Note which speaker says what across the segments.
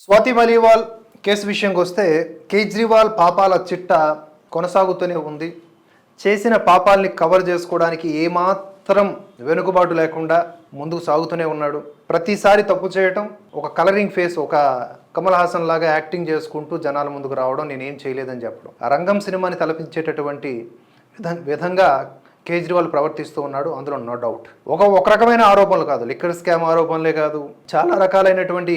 Speaker 1: Swathi Maliwal case విషయంకి వస్తే కేజ్రీవాల్ పాపాల చిట్ట కొనసాగుతూనే ఉంది. చేసిన పాపాల్ని కవర్ చేసుకోవడానికి ఏమాత్రం వెనుకబాటు లేకుండా ముందుకు సాగుతూనే ఉన్నాడు. ప్రతిసారి తప్పు చేయటం ఒక కలరింగ్ ఫేస్ ఒక కమల్ హాసన్ లాగా యాక్టింగ్ చేసుకుంటూ జనాల ముందుకు రావడం నేనేం చేయలేదని చెప్పడం. ఆ రంగం సినిమాని తలపించేటటువంటి విధ- విధంగా కేజ్రీవాల్ ప్రవర్తిస్తూ ఉన్నాడు. అందులో నో డౌట్ ఒక ఒక రకమైన ఆరోపణలు కాదు. లిక్కర్ స్కామ్ ఆరోపణలే కాదు. చాలా రకాలైనటువంటి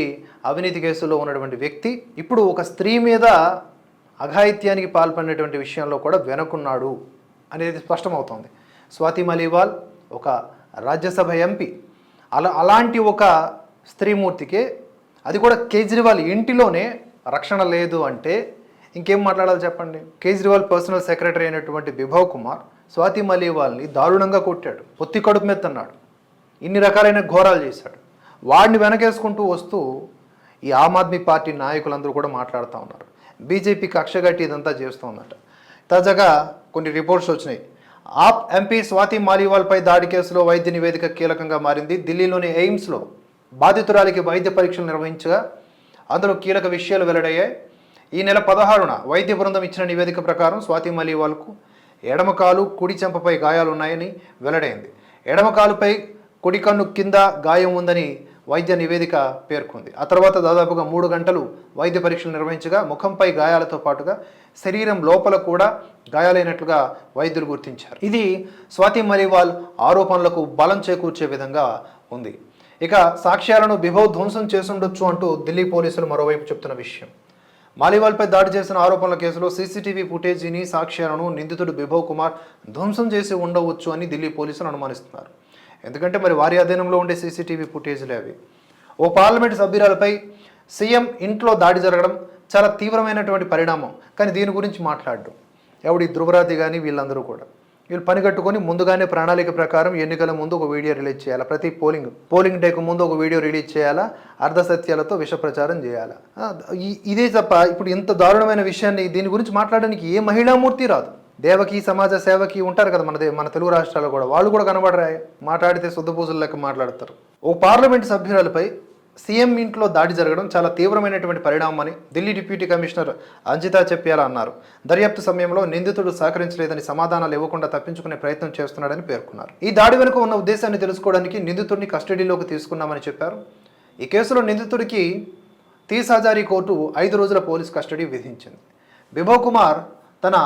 Speaker 1: అవినీతి కేసుల్లో ఉన్నటువంటి వ్యక్తి ఇప్పుడు ఒక స్త్రీ మీద అఘాయిత్యానికి పాల్పడినటువంటి విషయంలో కూడా వెనుకున్నాడు అనేది స్పష్టమవుతోంది. స్వాతి మలీవాల్ ఒక రాజ్యసభ ఎంపీ. అలా అలాంటి ఒక స్త్రీమూర్తికే అది కూడా కేజ్రీవాల్ ఇంటిలోనే రక్షణ లేదు అంటే ఇంకేం మాట్లాడాలి చెప్పండి? కేజ్రీవాల్ పర్సనల్ సెక్రటరీ అయినటువంటి బిభవ్ కుమార్ స్వాతి మలీవాల్ని దారుణంగా కొట్టాడు. పొత్తి కడుపు మీద తన్నాడు ఇన్ని రకాలైన ఘోరాలు చేశాడు. వాడిని వెనకేసుకుంటూ వస్తూ ఈ ఆమ్ ఆద్మీ పార్టీ నాయకులందరూ కూడా మాట్లాడుతూ ఉన్నారు. బీజేపీ కక్షగట్టి ఇదంతా చేస్తోందట తాజాగా కొన్ని రిపోర్ట్స్ వచ్చినాయి. ఆప్ ఎంపీ స్వాతి మాలివాల్పై దాడి కేసులో వైద్య నివేదిక కీలకంగా మారింది. ఢిల్లీలోని ఎయిమ్స్లో బాధితురాలికి వైద్య పరీక్షలు నిర్వహించగా అందులో కీలక విషయాలు వెల్లడయ్యాయి. ఈ నెల పదహారున వైద్య బృందం ఇచ్చిన నివేదిక ప్రకారం స్వాతి మలీవాల్కు ఎడమ కాలు కుడి చెంపపై గాయాలున్నాయని వెల్లడైంది. ఎడమ కాలుపై కుడి కన్ను కింద గాయం ఉందని వైద్య నివేదిక పేర్కొంది. ఆ తర్వాత దాదాపుగా మూడు గంటలు వైద్య పరీక్షలు నిర్వహించగా ముఖంపై గాయాలతో పాటుగా శరీరం లోపల కూడా గాయాలైనట్లుగా వైద్యులు గుర్తించారు. ఇది స్వాతి మలివాల్ ఆరోపణలకు బలం చేకూర్చే విధంగా ఉంది. ఇక సాక్ష్యాలను బిభవ్ ధ్వంసం చేసుండొచ్చు అంటూ ఢిల్లీ పోలీసులు మరోవైపు చెప్తున్న విషయం. మాలివాల్పై దాడి చేసిన ఆరోపణల కేసులో సీసీటీవీ ఫుటేజీని సాక్ష్యాలను నిందితుడు బిభవ్ కుమార్ ధ్వంసం చేసి ఉండవచ్చు అని ఢిల్లీ పోలీసులు అనుమానిస్తున్నారు. ఎందుకంటే మరి వారి అధీనంలో ఉండే సీసీటీవీ ఫుటేజీలే అవి. ఓ పార్లమెంటు సభ్యురాలపై సీఎం ఇంట్లో దాడి జరగడం చాలా తీవ్రమైనటువంటి పరిణామం. కానీ దీని గురించి మాట్లాడడం. ఎవడి ధ్రువరాతి కానీ వీళ్ళందరూ కూడా. వీళ్ళు పని కట్టుకొని ముందుగానే ప్రణాళిక ప్రకారం ఎన్నికల ముందు ఒక వీడియో రిలీజ్ చేయాలా? ప్రతి పోలింగ్ పోలింగ్ డేకు ముందు ఒక వీడియో రిలీజ్ చేయాలా? అర్ధసత్యాలతో విష ప్రచారం చేయాలా? ఇదే తప్ప ఇప్పుడు ఇంత దారుణమైన విషయాన్ని దీని గురించి మాట్లాడడానికి ఏ మహిళామూర్తి రాదు. దేవకి సమాజ సేవకి ఉంటారు కదా మన మన తెలుగు రాష్ట్రాల్లో కూడా. వాళ్ళు కూడా కనబడరా మాట్లాడితే శుద్ధపూసలు లెక్క మాట్లాడతారు. ఓ పార్లమెంట్ సభ్యురాలపై సీఎం ఇంట్లో దాడి జరగడం చాలా తీవ్రమైనటువంటి పరిణామమని ఢిల్లీ డిప్యూటీ కమిషనర్ అంజితా చెప్పేలా అన్నారు. దర్యాప్తు సమయంలో నిందితుడు సహకరించలేదని సమాధానాలు ఇవ్వకుండా తప్పించుకునే ప్రయత్నం చేస్తున్నాడని పేర్కొన్నారు. ఈ దాడి వెనుక ఉన్న ఉద్దేశాన్ని తెలుసుకోవడానికి నిందితుడిని కస్టడీలోకి తీసుకున్నామని చెప్పారు. ఈ కేసులో నిందితుడికి తీసాజారీ కోర్టు ఐదు రోజుల పోలీస్ కస్టడీ విధించింది. బిభవ్ కుమార్ తన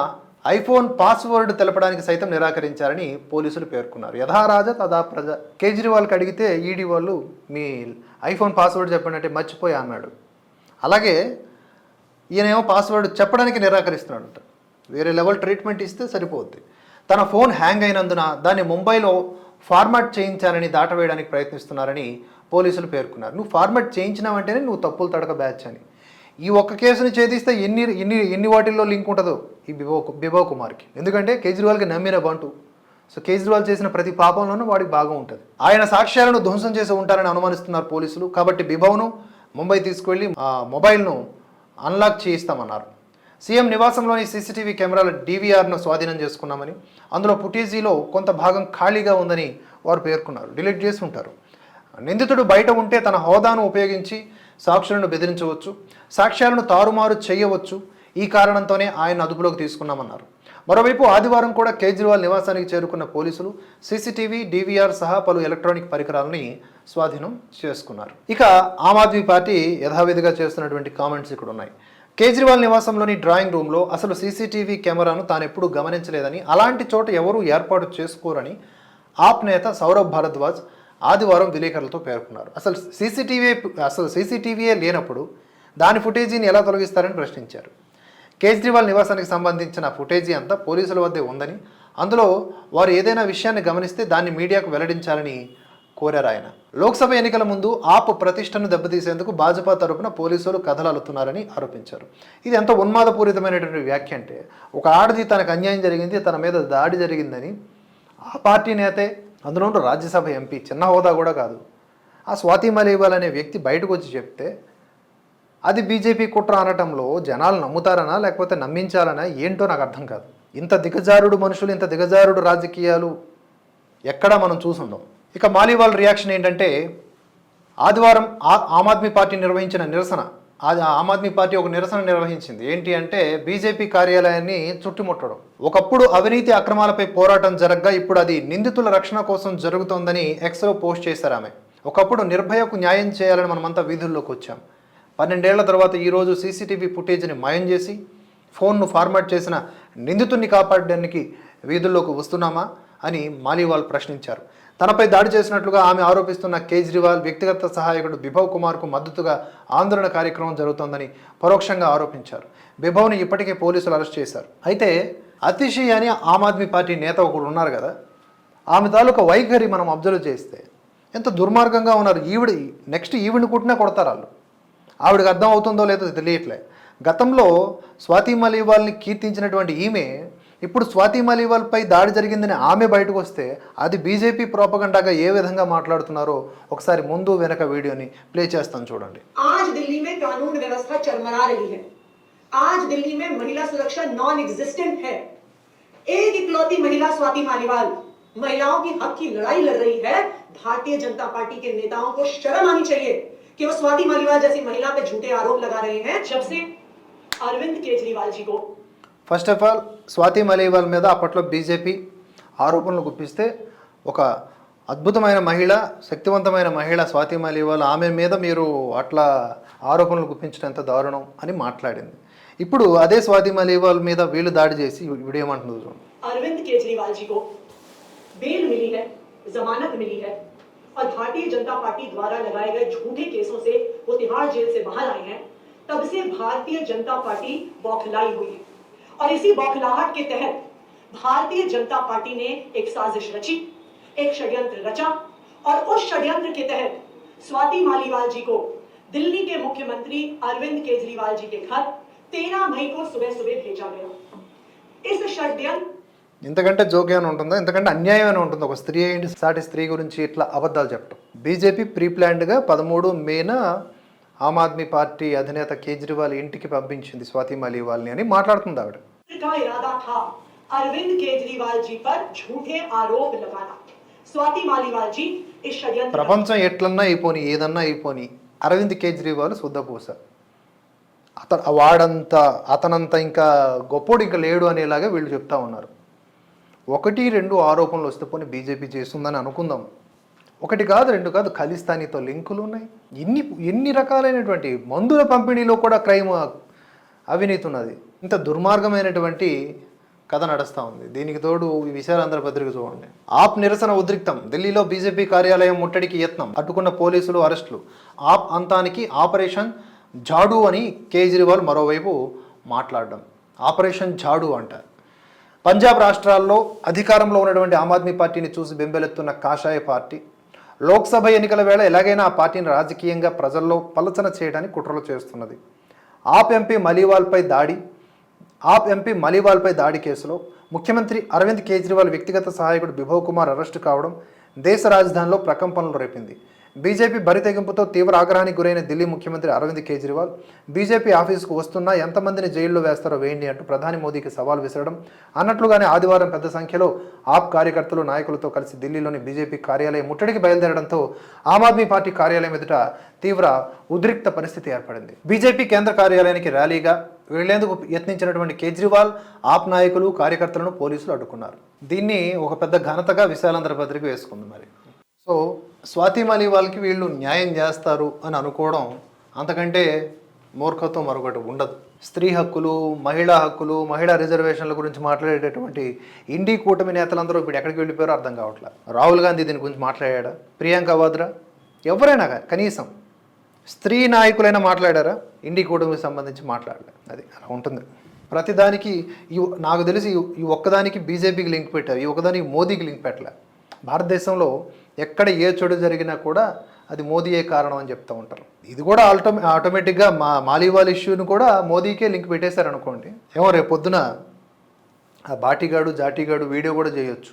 Speaker 1: ఐఫోన్ పాస్వర్డ్ తెలపడానికి సైతం నిరాకరించారని పోలీసులు పేర్కొన్నారు. యథారాజ తదా ప్రజ కేజ్రీవాల్కి అడిగితే ఈడీ వాళ్ళు మీ ఐఫోన్ పాస్వర్డ్ చెప్పండి అంటే అన్నాడు. అలాగే ఈయనేమో పాస్వర్డ్ చెప్పడానికి నిరాకరిస్తున్నాడంట. వేరే లెవెల్ ట్రీట్మెంట్ ఇస్తే సరిపోద్ది. తన ఫోన్ హ్యాంగ్ అయినందున దాన్ని ముంబైలో ఫార్మాట్ చేయించాలని దాటవేయడానికి ప్రయత్నిస్తున్నారని పోలీసులు పేర్కొన్నారు. నువ్వు ఫార్మాట్ చేయించినావంటేనే నువ్వు తప్పులు తడక బ్యాచ్ అని. ఈ ఒక్క కేసుని ఛేదిస్తే ఎన్ని ఎన్ని ఎన్ని వాటిల్లో లింక్ ఉంటుందో ఈ బిబో బిబో కుమార్కి. ఎందుకంటే కేజ్రీవాల్కి నమ్మిన బంటు. సో కేజ్రీవాల్ చేసిన ప్రతి పాపంలోనూ వాడికి భాగం ఉంటుంది. ఆయన సాక్ష్యాలను ధ్వంసం చేసి ఉంటారని అనుమానిస్తున్నారు పోలీసులు. కాబట్టి బిబోను ముంబై తీసుకువెళ్ళి ఆ మొబైల్ను అన్లాక్ చేయిస్తామన్నారు. సీఎం నివాసంలోని సీసీటీవీ కెమెరాల డీవీఆర్ను స్వాధీనం చేసుకున్నామని అందులో ఫుటేజీలో కొంత భాగం ఖాళీగా ఉందని వారు పేర్కొన్నారు. డిలీట్ చేసి ఉంటారు. నిందితుడు బయట ఉంటే తన హోదాను ఉపయోగించి సాక్షులను బెదిరించవచ్చు సాక్ష్యాలను తారుమారు చేయవచ్చు. ఈ కారణంతోనే ఆయన అదుపులోకి తీసుకున్నామన్నారు. మరోవైపు ఆదివారం కూడా కేజ్రీవాల్ నివాసానికి చేరుకున్న పోలీసులు సీసీటీవీ డీవీఆర్ సహా పలు ఎలక్ట్రానిక్ పరికరాలని స్వాధీనం చేసుకున్నారు. ఇక ఆమ్ ఆద్మీ పార్టీ యథావిధిగా చేస్తున్నటువంటి కామెంట్స్ ఇక్కడ ఉన్నాయి. కేజ్రీవాల్ నివాసంలోని డ్రాయింగ్ రూమ్లో అసలు సీసీటీవీ కెమెరాను తాను ఎప్పుడూ గమనించలేదని అలాంటి చోట ఎవరూ ఏర్పాటు చేసుకోరని ఆప్ నేత సౌరభ్ భారద్వాజ్ ఆదివారం విలేకరులతో పేర్కొన్నారు. అసలు సీసీటీవీ అసలు సీసీటీవీయే లేనప్పుడు దాని ఫుటేజీని ఎలా తొలగిస్తారని ప్రశ్నించారు. కేజ్రీవాల్ నివాసానికి సంబంధించిన ఫుటేజీ అంతా పోలీసుల వద్దే ఉందని అందులో వారు ఏదైనా విషయాన్ని గమనిస్తే దాన్ని మీడియాకు వెల్లడించాలని కోరారు ఆయన. లోక్సభ ఎన్నికల ముందు ఆప్ ప్రతిష్టను దెబ్బతీసేందుకు భాజపా తరపున పోలీసులు కథలాలుతున్నారని ఆరోపించారు. ఇది ఎంత ఉన్మాదపూరితమైనటువంటి వ్యాఖ్య అంటే ఒక ఆడది తనకు అన్యాయం జరిగింది తన మీద దాడి జరిగిందని ఆ పార్టీ నేతే అందులో రాజ్యసభ ఎంపీ చిన్న హోదా కూడా కాదు. ఆ స్వాతి మలీవాల్ అనే వ్యక్తి బయటకు వచ్చి చెప్తే అది బీజేపీ కుట్ర అనటంలో జనాలు నమ్ముతారనా లేకపోతే నమ్మించాలనా ఏంటో నాకు అర్థం కాదు. ఇంత దిగజారుడు మనుషులు ఇంత దిగజారుడు రాజకీయాలు ఎక్కడా మనం చూసుండం ఇక మాలీవాల్ రియాక్షన్ ఏంటంటే ఆదివారం ఆ- ఆమ్ ఆద్మీ పార్టీ నిర్వహించిన నిరసన అది ఆమ్ ఆద్మీ పార్టీ ఒక నిరసన నిర్వహించింది. ఏంటి అంటే బీజేపీ కార్యాలయాన్ని చుట్టుముట్టడం. ఒకప్పుడు అవినీతి అక్రమాలపై పోరాటం జరగ్గా ఇప్పుడు అది నిందితుల రక్షణ కోసం జరుగుతోందని ఎక్స్లో పోస్ట్ చేశారు ఆమె. ఒకప్పుడు నిర్భయకు న్యాయం చేయాలని మనమంతా వీధుల్లోకి వచ్చాం. పన్నెండేళ్ళ తర్వాత ఈరోజు సీసీటీవీ ఫుటేజ్ని మాయం చేసి ఫోన్ను ఫార్మాట్ చేసిన నిందితుడిని కాపాడడానికి వీధుల్లోకి వస్తున్నామా అని మాలీవాల్ ప్రశ్నించారు. తనపై దాడి చేసినట్లుగా ఆమె ఆరోపిస్తున్న కేజ్రీవాల్ వ్యక్తిగత సహాయకుడు బిభవ్ కుమార్కు మద్దతుగా ఆందోళన కార్యక్రమం జరుగుతోందని పరోక్షంగా ఆరోపించారు. బిభవ్ని ఇప్పటికే పోలీసులు అరెస్ట్ చేశారు. అయితే అతిషి అని ఆమ్ ఆద్మీ పార్టీ నేత ఒకడు ఉన్నారు కదా. ఆమె తాలూకా వైఖరి మనం అబ్జర్వ్ చేస్తే ఎంత దుర్మార్గంగా ఉన్నారు. ఈవిడ నెక్స్ట్ ఈవిడిని కుట్టినా కొడతారు వాళ్ళు. ఆవిడకి అర్థం అవుతుందో లేదో తెలియట్లే. గతంలో స్వాతి మలివాల్ని కీర్తించినటువంటి ఈమె ఇప్పుడు స్వాతి మలీవాల్పై దాడి జరిగిందని ఆమె బయటకు వస్తే అది బీజేపీ ప్రోపగండాగా ఏ విధంగా మాట్లాడుతున్నారో ఒకసారి ముందు వెనక వీడియోని ప్లే చేస్తాను చూడండి
Speaker 2: आज दिल्ली में कानून व्यवस्था चरमरा रही है आज दिल्ली में महिला सुरक्षा नॉन एग्जिस्टेंट है एक इकलौती महिला स्वाति मालीवाल महिलाओं की हक की लड़ाई लड़ रही है भारतीय जनता पार्टी के नेताओं को शर्म आनी चाहिए कि वो स्वाति मालीवाल जैसी महिला पे झूठे आरोप लगा रहे हैं जब से अरविंद केजरीवाल जी को
Speaker 1: first of all Swati Maliwal మీద అప్పట్లో బీజేపీ ఆరోపణలు గుప్పిస్తే ఒక అద్భుతమైన మహిళ శక్తివంతమైన మహిళ స్వాతి మలీవాల్ ఆమె మీద మీరు అట్లా ఆరోపణలు గుప్పించడం ఎంత దారుణం అని మాట్లాడింది ఇప్పుడు అదే స్వాతి మలీవాల్ మీద వీళ్ళు దాడి చేసి వీడియో ఏమంటున్నారు చూడండి
Speaker 2: अरविंद केजरीवाल जी को बेल मिली है जमानत मिली है और भारतीय जनता पार्टी द्वारा लगाए गए झूठे केसों से वो तिहाड़ जेल से बाहर आए हैं तब से भारतीय जनता पार्टी बौखलाई हुई है और इसी बौखलाहट के तहत भारतीय जनता पार्टी ने एक साजिश रची एक षड्यंत्र रचा और उस षड्यंत्र के तहत स्वाति मालीवाल जी को दिल्ली के मुख्यमंत्री अरविंद केजरीवाल जी के घर 13 मई को सुबह सुबह भेजा गया इस षड्यंत्र
Speaker 1: ఇంతకంటే జోక్యాన్ని ఉంటుందా ఇంతకంటే అన్యాయమైన ఉంటుంది ఒక స్త్రీ ఏంటి సాటి స్త్రీ గురించి ఇట్లా అబద్ధాలు చెప్పడం బీజేపీ ప్రీ ప్లాన్డ్గా పదమూడు మేన ఆమ్ ఆద్మీ పార్టీ అధినేత కేజ్రీవాల్ ఇంటికి పంపించింది స్వాతి మలీవాల్ని అని మాట్లాడుతుంది ఆవిడ.
Speaker 2: అరవింద్ కేజ్రీవాల్ జీ పర్ ఝూఠే ఆరోప్ లగానా స్వాతి మాలీవాల్ జీ
Speaker 1: ప్రపంచం ఎట్లన్నా అయిపోని ఏదన్నా అయిపోని అరవింద్ కేజ్రీవాల్ శుద్ధపూస అతను వాడంత అతనంత ఇంకా గొప్పోడు ఇంకా లేడు అనేలాగా వీళ్ళు చెప్తా ఉన్నారు. ఒకటి రెండు ఆరోపణలు వస్తే పోనీ బీజేపీ చేస్తుందని అనుకుందాం. ఒకటి కాదు రెండు కాదు ఖలిస్తానీతో లింకులు ఉన్నాయి. ఎన్ని ఎన్ని రకాలైనటువంటి మందుల పంపిణీలో కూడా క్రైమ్ అవినీతి ఉన్నది. ఇంత దుర్మార్గమైనటువంటి కథ నడుస్తూ ఉంది. దీనికి తోడు ఈ విశాలాంధ్ర పత్రిక చూడండి. ఆప్ నిరసన ఉద్రిక్తం. ఢిల్లీలో బీజేపీ కార్యాలయం ముట్టడికి యత్నం. అడ్డుకున్న పోలీసులు అరెస్టులు. ఆప్ అంతానికి ఆపరేషన్ జాడు అని కేజ్రీవాల్ మరోవైపు మాట్లాడడం. ఆపరేషన్ జాడు అంటారు పంజాబ్ రాష్ట్రాల్లో అధికారంలో ఉన్నటువంటి ఆమ్ ఆద్మీ పార్టీని చూసి బెంబెలెత్తున్న కాషాయ పార్టీ. లోక్సభ ఎన్నికల వేళ ఎలాగైనా ఆ పార్టీని రాజకీయంగా ప్రజల్లో పలచన చేయడానికి కుట్రలు చేస్తున్నది. ఆప్ ఎంపీ మలీవాల్పై దాడి ఆప్ ఎంపీ మలీవాల్పై దాడి కేసులో ముఖ్యమంత్రి అరవింద్ కేజ్రీవాల్ వ్యక్తిగత సహాయకుడు బిభవ్ కుమార్ అరెస్టు కావడం దేశ రాజధానిలో ప్రకంపనలు రేపింది. బీజేపీ బరితెగింపుతో తీవ్ర ఆగ్రహానికి గురైన ఢిల్లీ ముఖ్యమంత్రి అరవింద్ కేజ్రీవాల్ బీజేపీ ఆఫీసుకు వస్తున్నా ఎంతమందిని జైల్లో వేస్తారో వేయండి అంటూ ప్రధాని మోదీకి సవాల్ విసరడం అన్నట్లుగానే ఆదివారం పెద్ద సంఖ్యలో ఆప్ కార్యకర్తలు నాయకులతో కలిసి ఢిల్లీలోని బీజేపీ కార్యాలయం ముట్టడికి బయలుదేరడంతో ఆమ్ ఆద్మీ పార్టీ కార్యాలయం ఎదుట తీవ్ర ఉద్రిక్త పరిస్థితి ఏర్పడింది. బీజేపీ కేంద్ర కార్యాలయానికి ర్యాలీగా వెళ్ళేందుకు యత్నించినటువంటి కేజ్రీవాల్ ఆప్ నాయకులు కార్యకర్తలను పోలీసులు అడ్డుకున్నారు. దీన్ని ఒక పెద్ద ఘనతగా విశాలాంధ్ర పత్రిక వేసుకుంది మరి. సో స్వాతి మాలి వాళ్ళకి వీళ్ళు న్యాయం చేస్తారు అని అనుకోవడం అంతకంటే మూర్ఖత్వం మరొకటి ఉండదు. స్త్రీ హక్కులు మహిళా హక్కులు మహిళా రిజర్వేషన్ల గురించి మాట్లాడేటటువంటి ఇండి కూటమి నేతలందరూ ఇప్పుడు ఎక్కడికి వెళ్ళిపోయారో అర్థం కావట్లేదు రాహుల్ గాంధీ దీని గురించి మాట్లాడా ప్రియాంక వాద్రా? ఎవరైనా కానీ కనీసం స్త్రీ నాయకులైనా మాట్లాడారా? ఇండి కూటమికి సంబంధించి మాట్లాడలే. అది అలా ఉంటుంది. ప్రతిదానికి ఈ నాకు తెలిసి ఈ- ఈ ఒక్కదానికి బీజేపీకి లింక్ పెట్టారు ఈ ఒక్కదానికి మోదీకి లింక్ పెట్టలే. భారతదేశంలో ఎక్కడ ఏ చెడు జరిగినా కూడా అది మోదీయే కారణం అని చెప్తూ ఉంటారు. ఇది కూడా ఆటో ఆటోమేటిక్గా మా మాలీవాల్ ఇష్యూని కూడా మోదీకే లింక్ పెట్టేశారనుకోండి. ఏమో రేపు పొద్దున ఆ బాటిగాడు జాటిగాడు వీడియో కూడా చేయొచ్చు.